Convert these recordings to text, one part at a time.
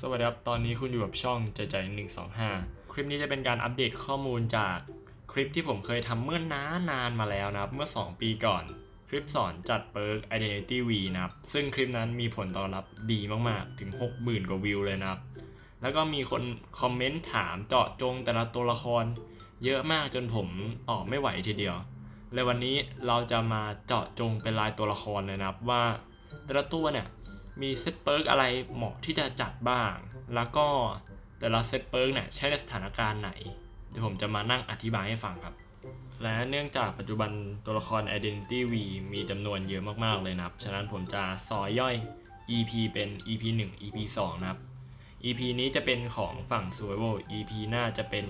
สวัสดีครับ ตอนนี้คุณอยู่กับช่องใจใจหนึ่งสองห้าคลิปนี้จะเป็นการอัปเดตข้อมูลจากคลิปที่ผมเคยทำเมื่อนานนานมาแล้วนะครับ เมื่อ 2 ปีก่อน คลิปสอนจัดเปิร์ก Identity V นะครับ ซึ่งคลิปนั้นมีผลตอบรับดีมากๆ ถึง 60,000 กว่าวิวเลยนะครับ แล้วก็มีคนคอมเมนต์ถามเจาะจงแต่ละตัวละคร เยอะมากจนผมตอบไม่ไหวทีเดียวเลยวันนี้เราจะมาเจาะจงเป็นรายตัวละครเลยนะครับว่าแต่ละตัวเนี่ย มีเซตเปิร์กอะไรเหมาะที่จะจัดบ้าง แล้วก็แต่ละเซตเปิร์กเนี่ยใช้ในสถานการณ์ไหน เดี๋ยวผมจะมานั่งอธิบายให้ฟังครับ และเนื่องจากปัจจุบันตัวละคร Identity V มีจำนวนเยอะมากๆเลยนะครับ ฉะนั้นผมจะซอยย่อย EP เป็น EP 1 EP 2 นะครับ EP นี้จะเป็นของฝั่ง Survival EP หน้าจะเป็น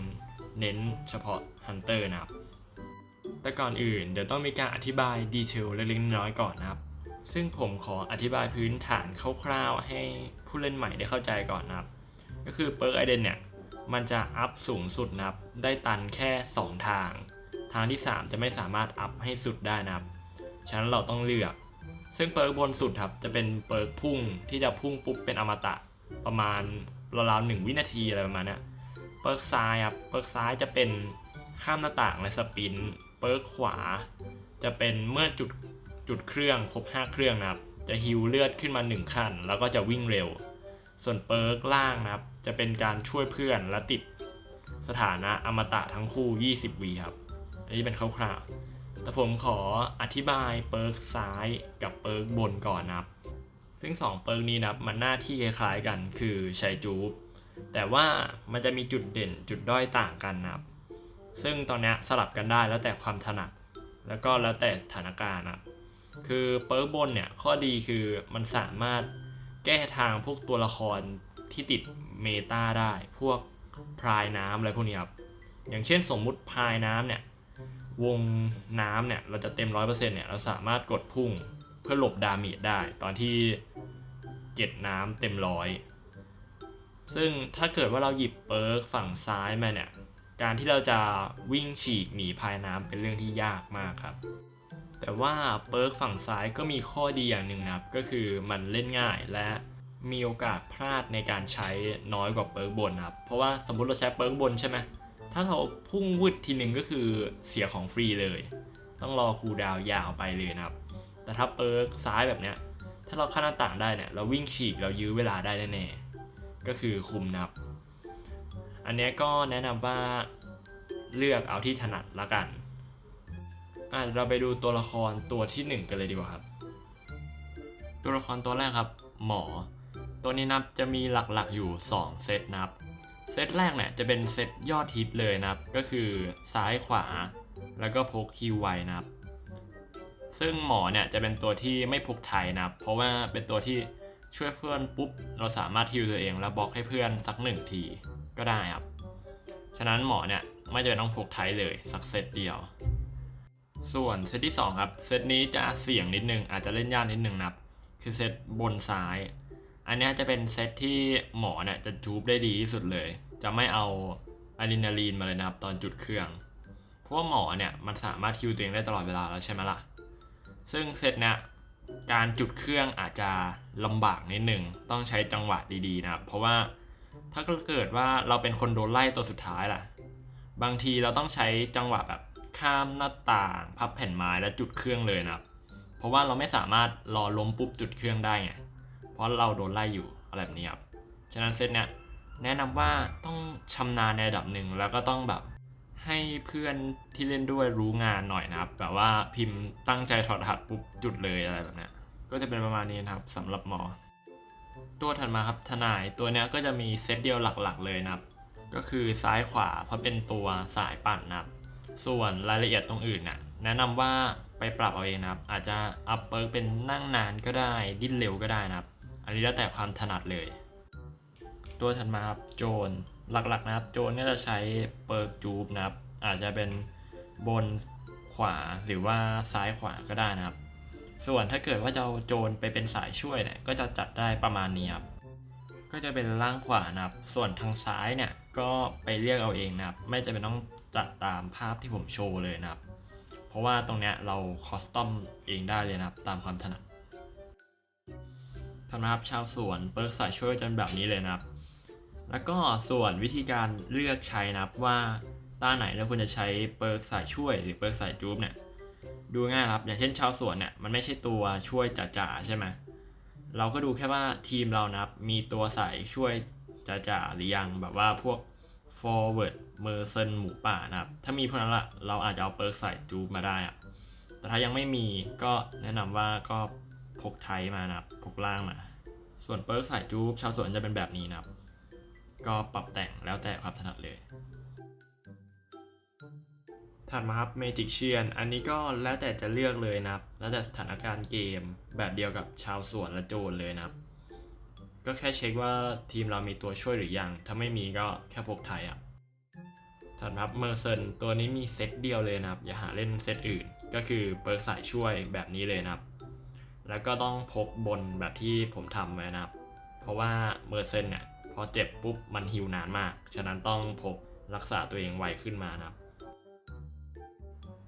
เน้นเฉพาะ Hunter นะครับ แต่ก่อนอื่นเดี๋ยวต้องมีการอธิบายดีเทลเล็กๆน้อยๆก่อนนะครับ ซึ่งผมขออธิบายพื้นฐานคร่าวๆ ให้ผู้เล่นใหม่ได้เข้าใจก่อนนะครับ ก็คือเปิร์กไอเดนเนี่ย มันจะอัพสูงสุดนะครับ ได้ตันแค่ 2 ทาง ทางที่ 3 จะไม่สามารถอัพให้สุดได้นะครับ ฉะนั้นเราต้องเลือก ซึ่งเปิร์กบนสุดครับจะเป็นเปิร์กพุ่งที่จะพุ่งปุ๊บเป็นอมตะประมาณราวๆหนึ่งวินาทีอะไรประมาณเนี้ยเปิร์กซ้ายครับเปิร์กซ้ายจะเป็นข้ามหน้าต่างและสปิน เปิร์กขวา จะเป็นเมื่อจุด จุดเครื่องครบ 5 เครื่องนะครับ จะฮิวเลือดขึ้นมา 1 ขั้น แล้วก็จะวิ่งเร็ว ส่วนเปิร์กล่างนะครับ จะเป็นการช่วยเพื่อนและติดสถานะอมตะทั้งคู่ 20วีครับ อันนี้เป็นคร่าวๆแต่ผมขออธิบายเปิร์กซ้ายกับเปิร์กบนก่อนนะครับ ซึ่ง 2 เปิร์กนี้นะครับมันหน้าที่คล้ายๆกันคือใช้จูบแต่ว่ามันจะมีจุดเด่นจุดด้อยต่างกันนะครับ ซึ่งตอนนี้สลับกันได้แล้วแต่ความถนัด แล้วก็แล้วแต่สถานการณ์นะครับ คือเปิร์กบนเนี่ยข้อดีคือมันสามารถแก้ทางพวกตัวละครที่ติดเมตาได้ พวกพรายน้ำอะไรพวกนี้ครับ อย่างเช่นสมมุติพรายน้ำเนี่ยวงน้ำเนี่ยเราจะเต็ม 100%เนี่ยเราสามารถกดพุ่งเพื่อหลบดาเมจได้ ตอนที่เก็บน้ำเต็มร้อยซึ่งถ้าเกิดว่าเราหยิบเปิร์กฝั่งซ้ายมาเนี่ย การที่เราจะวิ่งฉีกหนีพายน้ำเป็นเรื่องที่ยากมากครับ แต่ว่าเปิร์กฝั่งซ้ายก็มีข้อดีอย่างหนึ่งนะครับ ก็คือมันเล่นง่ายและมีโอกาสพลาดในการใช้น้อยกว่าเปิร์กบนนะครับ เพราะว่าสมมติเราใช้เปิร์กบนใช่ไหมถ้าเราพุ่งวืดทีหนึ่งก็คือเสียของฟรีเลย ต้องรอคูดาวยาวไปเลยนะครับ แต่ถ้าเปิร์กซ้ายแบบเนี้ย ถ้าเราข้ามหน้าต่างได้เนี่ย เราวิ่งฉีกเรายื้อเวลาได้แน่ๆก็คือคุมนับ อันนี้ก็แนะนำว่าเลือกเอาที่ถนัดละกัน อะเราไปดูตัวละครตัวที่ 1 กันเลยดีกว่าครับ ตัวละครตัวแรกครับ หมอ ตัวนี้นับจะมีหลักๆอยู่ 2 เซตนับ เซตแรกเนี่ยจะเป็นเซตยอดฮิตเลยนะครับ ก็คือซ้ายขวา แล้วก็พกฮิวไวนะครับ ซึ่งหมอเนี่ยจะเป็นตัวที่ไม่พกไทยนะครับ เพราะว่าเป็นตัวที่ช่วยเพื่อนปุ๊บ เราสามารถฮิวตัวเองแล้วบล็อกให้เพื่อนสักหนึ่งทีก็ได้ครับ ฉะนั้นหมอเนี่ยไม่จำเป็นต้องพกไทยเลยสักเซตเดียว ส่วนเซตที่2ครับเซตนี้จะเสี่ยงนิดนึงอาจจะเล่นยากนิดนึงนะครับ คือเซตบนซ้าย อันนี้จะเป็นเซตที่หมอเนี่ยจะจูบได้ดีที่สุดเลย จะไม่เอาอะดรีนาลีนมาเลยนะครับ ตอนจุดเครื่อง เพราะว่าหมอเนี่ยมันสามารถคิวตัวเองได้ตลอดเวลาแล้วใช่ไหมล่ะ ซึ่งเซตเนี่ยการจุดเครื่องอาจจะลำบากนิดนึงต้องใช้จังหวะดีๆนะครับ เพราะว่าถ้าเกิดว่าเราเป็นคนโดนไล่ตัวสุดท้ายล่ะ บางทีเราต้องใช้จังหวะแบบ ข้ามหน้าต่างพับแผ่นไม้แล้วจุดเครื่องเลยนะครับ เพราะว่าเราไม่สามารถรอล้มปุ๊บจุดเครื่องได้ไงเพราะเราโดนไล่อยู่อะไรแบบนี้ครับฉะนั้นเซตเนี่ยแนะนำว่าต้องชำนาญในระดับหนึ่งแล้วก็ต้องแบบให้เพื่อนที่เล่นด้วยรู้งานหน่อยนะครับ แบบว่าพิมพ์ตั้งใจถอดรหัสปุ๊บจุดเลยอะไรแบบนี้ก็จะเป็นประมาณนี้นะครับสำหรับหมอ ตัวถัดมาครับทนายตัวเนี้ยก็จะมีเซตเดียวหลักๆเลยนะครับ ก็คือซ้ายขวาเพราะเป็นตัวสายปั่นนะครับ ส่วนรายละเอียดตรงอื่นน่ะแนะนำว่าไปปรับเอาเองนะครับ อาจจะอัพเปิร์กเป็นนั่งนานก็ได้ ดิ้นเร็วก็ได้นะครับ อันนี้แล้วแต่ความถนัดเลย ตัวถัดมาครับโจนหลักๆนะครับ โจนก็จะใช้เปิร์กจูบนะครับ อาจจะเป็นบนขวาหรือว่าซ้ายขวาก็ได้นะครับ ส่วนถ้าเกิดว่าจะเอาโจนไปเป็นสายช่วยเนี่ยก็จะจัดได้ประมาณนี้ครับก็จะเป็นล่างขวานะครับ ส่วนทางซ้ายเนี่ย ก็ไปเรียกเอาเองนะครับ ไม่จำเป็นต้องจัดตามภาพที่ผมโชว์เลยนะครับ เพราะว่าตรงเนี้ยเราคอสตอมเองได้เลยนะครับ ตามความถนัดสำหรับชาวสวนเปิร์กสายช่วยจะเป็นแบบนี้เลยนะครับ แล้วก็ส่วนวิธีการเลือกใช้นะครับว่าต้าไหนแล้วคุณจะใช้เปิร์กสายช่วยหรือเปิร์กสายจูบเนี่ยดูง่ายครับ อย่างเช่นชาวสวนเนี่ยมันไม่ใช่ตัวช่วยจ๋าๆใช่ไหมเราก็ดูแค่ว่าทีมเรานะครับมีตัวสายช่วย จ๋าหรือยังแบบว่าพวก forward เมอร์เซนหมูป่านะครับ ถ้ามีพวกนั้นละเราอาจจะเอาเปิร์กสายจูบมาได้อะแต่ถ้ายังไม่มีก็แนะนำว่าก็พกไทยมานะครับพกล่างมา ส่วนเปิร์กสายจูบชาวสวนจะเป็นแบบนี้นะครับ ก็ปรับแต่งแล้วแต่ความถนัดเลยถัดมาครับ Magic เชียนอันนี้ก็แล้วแต่จะเลือกเลยนะครับ แล้วแต่สถานการณ์เกมแบบเดียวกับชาวสวนและโจรเลยนะครับ ก็แค่เช็คว่าทีมเรามีตัวช่วยหรือยัง ถ้าไม่มีก็แค่พกไทยอะถัดมาครับเมอร์เซนตัวนี้มีเซตเดียวเลยนะครับ อย่าหาเล่นเซตอื่น ก็คือเปิร์กสายช่วยแบบนี้เลยนะครับ แล้วก็ต้องพกบนแบบที่ผมทำไว้นะครับ เพราะว่าเมอร์เซนเนี่ยพอเจ็บปุ๊บมันฮิวนานมาก ฉะนั้นต้องพกรักษาตัวเองไวขึ้นมานะครับ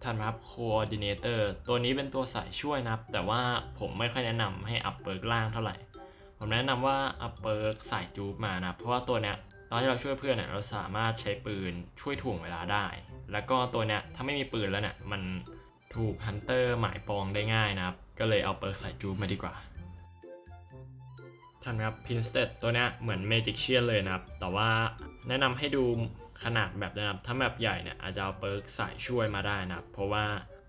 ถัดมาครับ Coordinator ตัวนี้เป็นตัวสายช่วยนะครับ แต่ว่าผมไม่ค่อยแนะนำให้อัพเปิร์กล่างเท่าไหร่ ผมแนะนำว่าอัพเปิร์กสายจูบมานะ เพราะว่าตัวเนี้ยตอนที่เราช่วยเพื่อนเนี่ยเราสามารถใช้ปืนช่วยถ่วงเวลาได้ แล้วก็ตัวเนี้ยถ้าไม่มีปืนแล้วเนี่ยมันถูกฮันเตอร์หมายปองได้ง่ายนะครับ ก็เลยเอาเปิร์กสายจูบมาดีกว่าทันครับพินสเต d ตัวเนี้ยเหมือนเมจิกเชียนเลยนะครับ แต่ว่าแนะนำให้ดูขนาดแบบนะครับ ถ้าแบบใหญ่เนี่ยอาจจะเอาเปิร์กสายช่วยมาได้นะครับ เพราะว่า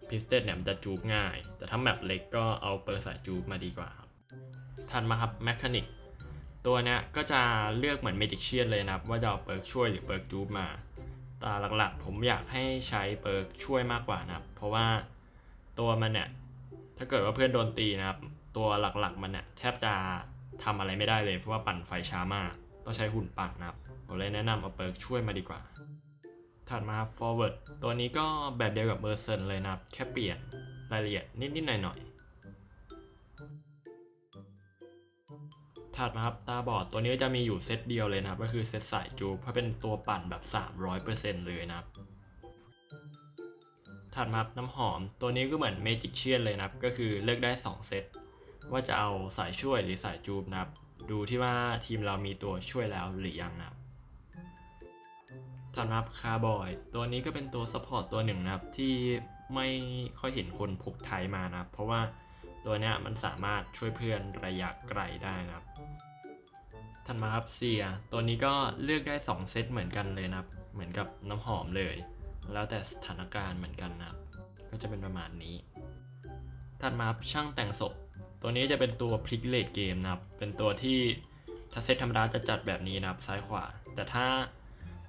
พินสเต d เนี่ยมันจะจูบง่าย แต่ถ้าแบบเล็กก็เอาเปิร์กสายจูบมาดีกว่า ทันมาครับแมคานิกตัวเนี้ยก็จะเลือกเหมือนเมจิกเชียนเลยนะครับ ว่าจะเอาเปิร์กช่วยหรือเปิร์กจูบมาแต่หลักๆ ผมอยากให้ใช้เปิร์กช่วยมากกว่านะครับ เพราะว่าตัวมันเนี่ยถ้าเกิดว่าเพื่อนโดนตีนะครับ ตัวหลักๆมันเนี่ยแทบจะทำอะไรไม่ได้เลย เพราะว่าปั่นไฟช้ามาก ต้องใช้หุ่นปั่นนะครับผมเลยแนะนำเอาเปิร์กช่วยมาดีกว่า ถัดมา forward ตัวนี้ก็แบบเดียวกับเบอร์เซนเลยนะครับ แค่เปลี่ยนรายละเอียดนิดๆหน่อยๆ ถัดมาครับตาบอดตัวนี้จะมีอยู่เซตเดียวเลยนะครับ ก็คือเซตสายจูบเพราะเป็นตัวปั่นแบบ 300%เลยนะครับ ถัดมาครับน้ำหอมตัวนี้ก็เหมือนเมจิกเชียนเลยนะครับ ก็คือเลือกได้ 2 เซตว่าจะเอาสายช่วยหรือสายจูบนะครับ ดูที่ว่าทีมเรามีตัวช่วยแล้วหรือยังนะครับถัดมาคาร์บอย ตัวนี้ก็เป็นตัวซัพพอร์ตตัวหนึ่งนะครับ ที่ไม่ค่อยเห็นคนพกไทยมานะครับ เพราะว่า ตัวเนี้ยมันสามารถช่วยเพื่อนระยะไกลได้นะครับถัดมาครับเซียตัวนี้ก็เลือกได้ 2 เซตเหมือนกันเลยนะครับ เหมือนกับน้ำหอมเลย แล้วแต่สถานการณ์เหมือนกันนะครับ ก็จะเป็นประมาณนี้ ถัดมาช่างแต่งศพ ตัวนี้จะเป็นตัวพลิกเลดเกมนะครับ เป็นตัวที่ถ้าเซตธรรมดาจะจัดแบบนี้นะครับซ้ายขวา แต่ถ้า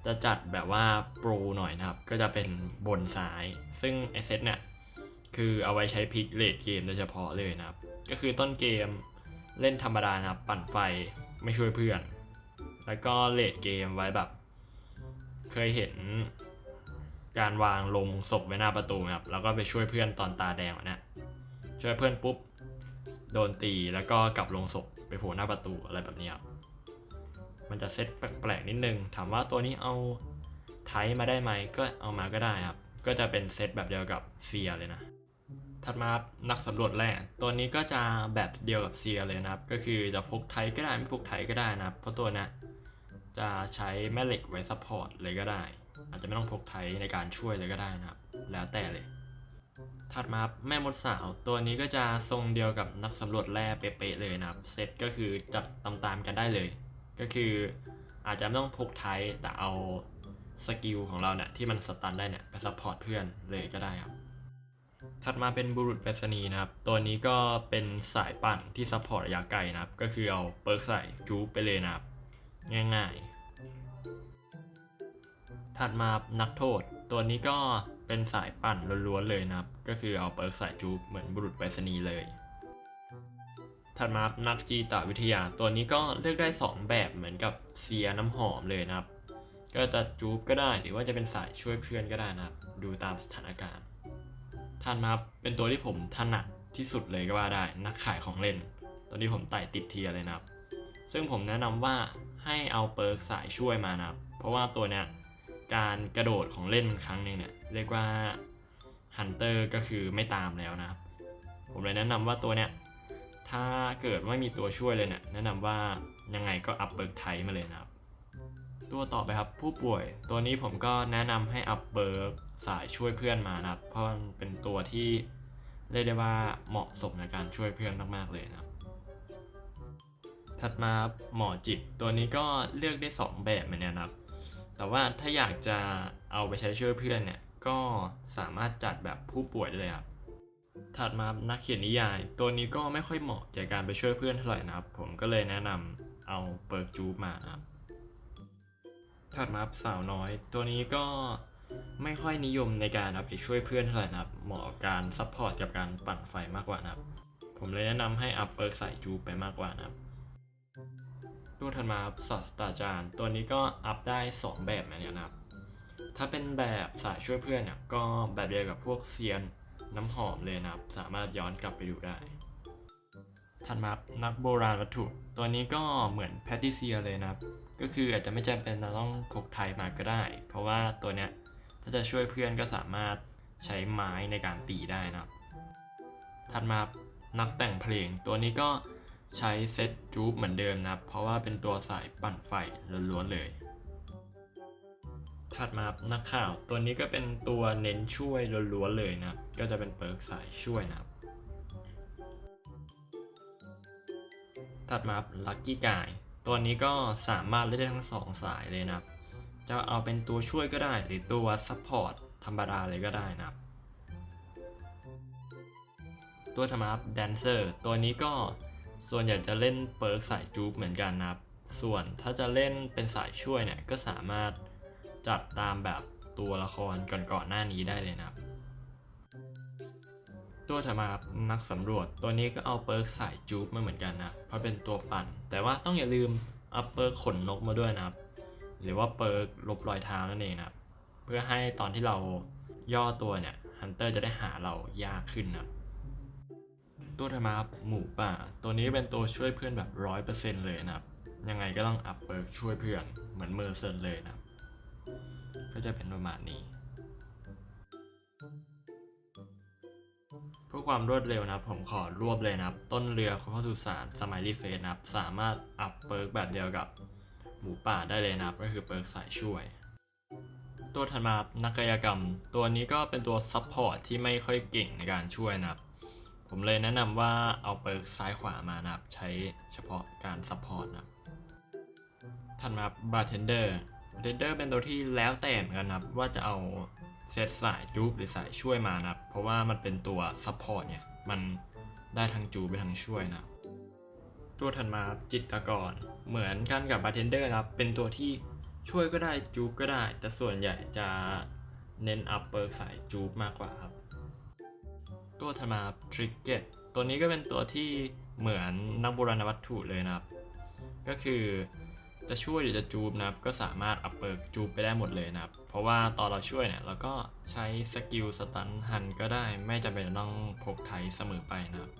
จะจัดแบบว่าโปรหน่อยนะครับ ก็จะเป็นบนซ้าย ซึ่งไอเซตเนี่ย คือเอาไว้ใช้พลิกเลดเกมโดยเฉพาะเลยนะครับ ก็คือต้นเกมเล่นธรรมดานะครับ ปั่นไฟไม่ช่วยเพื่อน แล้วก็เลดเกมไว้แบบ เคยเห็นการวางลงศพไว้หน้าประตูนะครับ แล้วก็ไปช่วยเพื่อนตอนตาแดงอะเนะช่วยเพื่อนปุ๊บโดนตีแล้วก็กลับลงศพไปโผล่หน้าประตูอะไรแบบนี้ครับ มันจะเซตแปลกๆนิดนึง ถามว่าตัวนี้เอาไทยมาได้ไหมก็เอามาก็ได้ครับ ก็จะเป็นเซตแบบเดียวกับเซียเลยนะ ถัดมาครับนักสำรวจแร่ตัวนี้ก็จะแบบเดียวกับเซียเลยนะครับ ก็คือจะพกไทยก็ได้ไม่พกไทยก็ได้นะครับ เพราะตัวนี้จะใช้แม่เหล็กไว้ซัพพอร์ตเลยก็ได้ อาจจะไม่ต้องพกไทยในการช่วยเลยก็ได้นะครับ แล้วแต่เลย ถัดมาแม่มดสาวตัวนี้ก็จะทรงเดียวกับนักสำรวจแร่เป๊ะๆเลยนะครับเซตก็คือจัดตามๆกันได้เลย ก็คืออาจจะไม่ต้องพกไทยแต่เอาสกิลของเราเนี่ยที่มันสตันได้เนี่ยไปซัพพอร์ตเพื่อนเลยก็ได้ครับ ถัดมาเป็นบุรุษไปรษณีย์นะครับ ตัวนี้ก็เป็นสายปั่นที่ซัพพอร์ตระยะไกลนะครับ ก็คือเอาเปิร์กใส่จูบไปเลยนะครับ ง่ายๆ ถัดมานักโทษ ตัวนี้ก็เป็นสายปั่นล้วนๆเลยนะครับ ก็คือเอาเปิร์กใส่จูบเหมือนบุรุษไปรษณีย์เลย ถัดมานักจีตวิทยา ตัวนี้ก็เลือกได้ 2 แบบเหมือนกับเซียน้ำหอมเลยนะครับ ก็จะจูบก็ได้หรือว่าจะเป็นสายช่วยเพื่อนก็ได้นะครับ ดูตามสถานการณ์ ถัดมาเป็นตัวที่ผมถนัดที่สุดเลยก็ว่าได้ นักขายของเล่น ตัวนี้ผมไต่ติดเทียเลยนะครับ ซึ่งผมแนะนำว่าให้เอาเปิร์กสายช่วยมานะครับ เพราะว่าตัวเนี้ยการกระโดดของเล่นครั้งหนึ่งเนี่ยเรียกว่าฮันเตอร์ก็คือไม่ตามแล้วนะครับ ผมเลยแนะนำว่าตัวเนี้ยถ้าเกิดไม่มีตัวช่วยเลยเนี่ยแนะนำว่ายังไงก็อัพเบิร์กไทมาเลยนะครับ ตัวต่อไปครับผู้ป่วยตัวนี้ผมก็แนะนำให้อัพเบิร์ก สายช่วยเพื่อนมานะครับ เพราะมันเป็นตัวที่เรียกได้ว่าเหมาะสมในการช่วยเพื่อนมากๆเลยนะครับ ถัดมาหมอจิตตัวนี้ก็เลือกได้ 2 แบบเหมือนกันนะครับ แต่ว่าถ้าอยากจะเอาไปใช้ช่วยเพื่อนเนี่ยก็สามารถจัดแบบผู้ป่วยได้เลยครับถัดมานักเขียนนิยาย ตัวนี้ก็ไม่ค่อยเหมาะแก่การไปช่วยเพื่อนเท่าไหร่นะครับ ผมก็เลยแนะนำเอาเปิร์กจูบมาครับถัดมาสาวน้อย ตัวนี้ก็ ไม่ค่อยนิยมในการเอาไปช่วยเพื่อนเท่าไหร่นะครับ เหมาะกับการซัพพอร์ตกับการปั่นไฟมากกว่านะครับ ผมเลยแนะนำให้อัพเปิร์กใส่จูไปมากกว่านะครับตัวถัดมาศาสตราจารย์ ตัวนี้ก็อัพได้ 2 แบบเหมือนกันนะครับ ถ้าเป็นแบบสายช่วยเพื่อนเนี่ยก็แบบเดียวกับพวกเซียนน้ำหอมเลยนะครับ สามารถย้อนกลับไปดูได้ ถัดมานักโบราณวัตถุ ตัวนี้ก็เหมือนแพทติเซียเลยนะครับ ก็คืออาจจะไม่จำเป็นต้องพกไทยมาก็ได้ เพราะว่าตัวเนี้ย ถ้าจะช่วยเพื่อนก็สามารถใช้ไม้ในการตีได้นะครับ ถัดมานักแต่งเพลงตัวนี้ก็ใช้เซตจูบเหมือนเดิมนะครับ เพราะว่าเป็นตัวสายปั่นไฟล้วนๆเลย ถัดมานักข่าวตัวนี้ก็เป็นตัวเน้นช่วยล้วนๆเลยนะครับ ก็จะเป็นเปิร์กสายช่วยนะครับถัดมาลัคกี้กาย ตัวนี้ก็สามารถเล่นได้ทั้งสองสายเลยนะครับ จะเอาเป็นตัวช่วยก็ได้ หรือตัวซัพพอร์ตธรรมดาเลยก็ได้นะครับ ตัวธรรมาแดนเซอร์ตัวนี้ก็ส่วนใหญ่จะเล่นเปิร์กสายจูบเหมือนกันนะครับ ส่วนถ้าจะเล่นเป็นสายช่วยเนี่ยก็สามารถจัดตามแบบตัวละครก่อนๆหน้านี้ได้เลยนะครับ ตัวถัดมานักสำรวจตัวนี้ก็เอาเปิร์กสายจูบมาเหมือนกันนะเพราะเป็นตัวปั่น แต่ว่าต้องอย่าลืมเอาเปิร์กขนนกมาด้วยนะครับ หรือว่าเปิร์กลบรอยเท้านั่นเองนะครับ เพื่อให้ตอนที่เราย่อตัวเนี่ยฮันเตอร์จะได้หาเรายากขึ้นนะครับตัวถัดมาครับหมูป่า ตัวนี้เป็นตัวช่วยเพื่อนแบบร้อยเปอร์เซ็นต์เลยนะครับ ยังไงก็ต้องอัพเปิร์กช่วยเพื่อนเหมือนเมอร์เซนเลยนะครับ ก็จะเป็นประมาณนี้เพื่อความรวดเร็วนะครับผมขอรวบเลยนะครับ ต้นเรือข้าสู่สารสมัยรีเฟสนะครับ สามารถอัพเปิร์กแบบเดียวกับ หมูป่าได้เลยนะครับก็คือเปิร์กสายช่วย ตัวถัดมาครับนักกายกรรม ตัวนี้ก็เป็นตัวซัพพอร์ตที่ไม่ค่อยเก่งในการช่วยนะครับ ผมเลยแนะนำว่าเอาเปิร์กซ้ายขวามานะครับ ใช้เฉพาะการซัพพอร์ตนะครับถัดมาบาร์เทนเดอร์บาร์เทนเดอร์เป็นตัวที่แล้วแต่เหมือนกันนะครับว่าจะเอาเซตสายจูบหรือสายช่วยมานะครับ เพราะว่ามันเป็นตัวซัพพอร์ตเนี่ยมันได้ทั้งจูบไปทั้งช่วยนะครับ ตัวถัดมาจิตรกร เหมือนกันกับบาร์เทนเดอร์ครับเป็นตัวที่ช่วยก็ได้จูบก็ได้ แต่ส่วนใหญ่จะเน้นอัพเปิร์กสายจูบมากกว่าครับ ตัวถัดมาทริกเก็ตตัวนี้ก็เป็นตัวที่เหมือนนักโบราณวัตถุเลยนะครับ ก็คือจะช่วยหรือจะจูบนะครับก็สามารถอัพเปิร์กจูบไปได้หมดเลยนะครับ เพราะว่าตอนเราช่วยเนี่ยเราก็ใช้สกิลสตันฮันก็ได้ ไม่จำเป็นต้องพกไทยเสมอไปนะครับ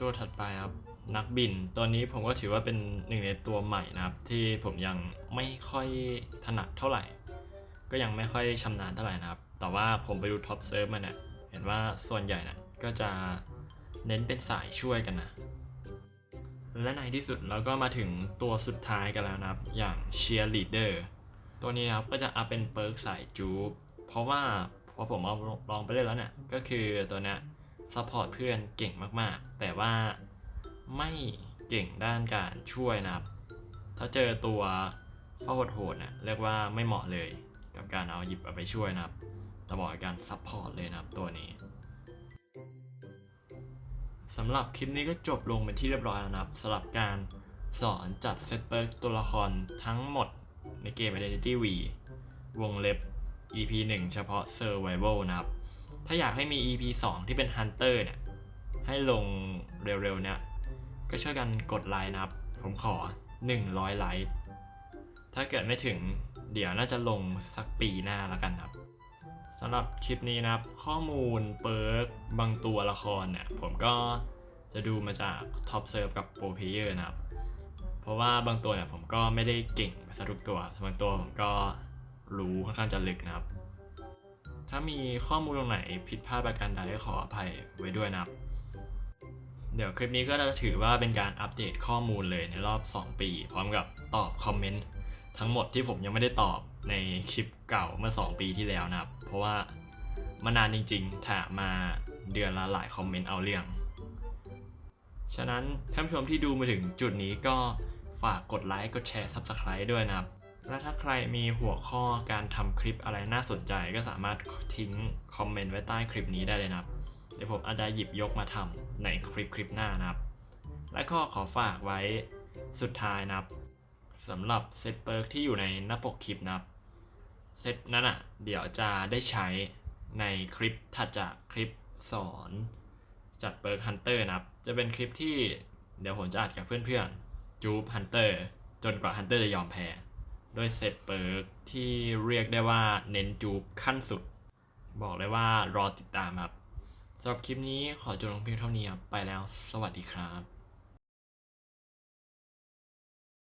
ตัวถัดไปครับ นักบิน ตัวนี้ผมก็ถือว่าเป็นหนึ่งในตัวใหม่นะครับ ที่ผมยังไม่ค่อยถนัดเท่าไหร่ ก็ยังไม่ค่อยชำนาญเท่าไหร่นะครับ แต่ว่าผมไปดูท็อปเซิร์ฟมาเนี่ยเห็นว่าส่วนใหญ่นะก็จะเน้นเป็นสายช่วยกันนะ และในที่สุดเราก็มาถึงตัวสุดท้ายกันแล้วนะครับ อย่างเชียร์ลีดเดอร์ตัวนี้นะครับก็จะอัพเป็นเปิร์กสายจูบเพราะว่าพอผมเอาลองไปเล่นแล้วเนี่ยก็คือตัวเนี้ยซัพพอร์ตเพื่อนเก่งมากๆ แต่ว่า ไม่เก่งด้านการช่วยนะครับ ถ้าเจอตัวฟอร์โหดๆเนี่ยเรียกว่าไม่เหมาะเลยกับการเอาหยิบเอาไปช่วยนะครับแต่บอกการซัพพอร์ตเลยนะครับตัวนี้สำหรับคลิปนี้ก็จบลงเป็นที่เรียบร้อยแล้วนะครับสำหรับการสอนจัดเซตเปิร์กตัวละครทั้งหมดในเกม Identity V วงเล็บ EP 1 เฉพาะ Survival นะครับ ถ้าอยากให้มี EP 2 ที่เป็น Hunter เนี่ย ให้ลงเร็วๆเนี่ย ก็ช่วยกันกดไลค์นะครับ ผมขอ 100 ไลค์ถ้าเกิดไม่ถึงเดี๋ยวน่าจะลงสักปีหน้าแล้วกันครับสำหรับคลิปนี้นะครับ ข้อมูลเปิร์กบางตัวละครเนี่ยผมก็จะดูมาจากท็อปเซิร์ฟกับโปรเพเยอร์นะครับ เพราะว่าบางตัวเนี่ยผมก็ไม่ได้เก่งไปซะทุกตัวบางตัวผมก็รู้ค่อนข้างจะลึกนะครับ ถ้ามีข้อมูลตรงไหนผิดพลาดประการใดก็ขออภัยไว้ด้วยนะครับ เดี๋ยวคลิปนี้ก็จะถือว่าเป็นการอัปเดตข้อมูลเลยในรอบ 2 ปี พร้อมกับตอบคอมเมนต์ทั้งหมดที่ผมยังไม่ได้ตอบในคลิปเก่าเมื่อ 2 ปีที่แล้วนะครับ เพราะว่ามันนานจริงๆ ถามมาเดือนละหลายคอมเมนต์เอาเรื่อง ฉะนั้นท่านผู้ชมที่ดูมาถึงจุดนี้ก็ฝากกดไลค์กดแชร์ Subscribe ด้วยนะครับ และถ้าใครมีหัวข้อการทำคลิปอะไรน่าสนใจก็สามารถทิ้งคอมเมนต์ไว้ใต้คลิปนี้ได้เลยนะครับ เดี๋ยวผมอาจจะหยิบยกมาทำในคลิปคลิปหน้านะครับ และก็ขอฝากไว้สุดท้ายนะครับสำหรับเซตเปิร์กที่อยู่ในหน้าปกคลิปนะครับเซตนั้นอะเดี๋ยวจะได้ใช้ในคลิปถัดจากคลิปสอนจัดเปิร์กฮันเตอร์นะครับ จะเป็นคลิปที่เดี๋ยวผมจะอัดกับเพื่อนๆจูบฮันเตอร์จนกว่าฮันเตอร์จะยอมแพ้ด้วยเซตเปิร์กที่เรียกได้ว่าเน้นจูบขั้นสุด บอกเลยว่ารอติดตามครับ สำหรับคลิปนี้ขอจบลงเพียงเท่านี้ครับไปแล้ว สวัสดีครับ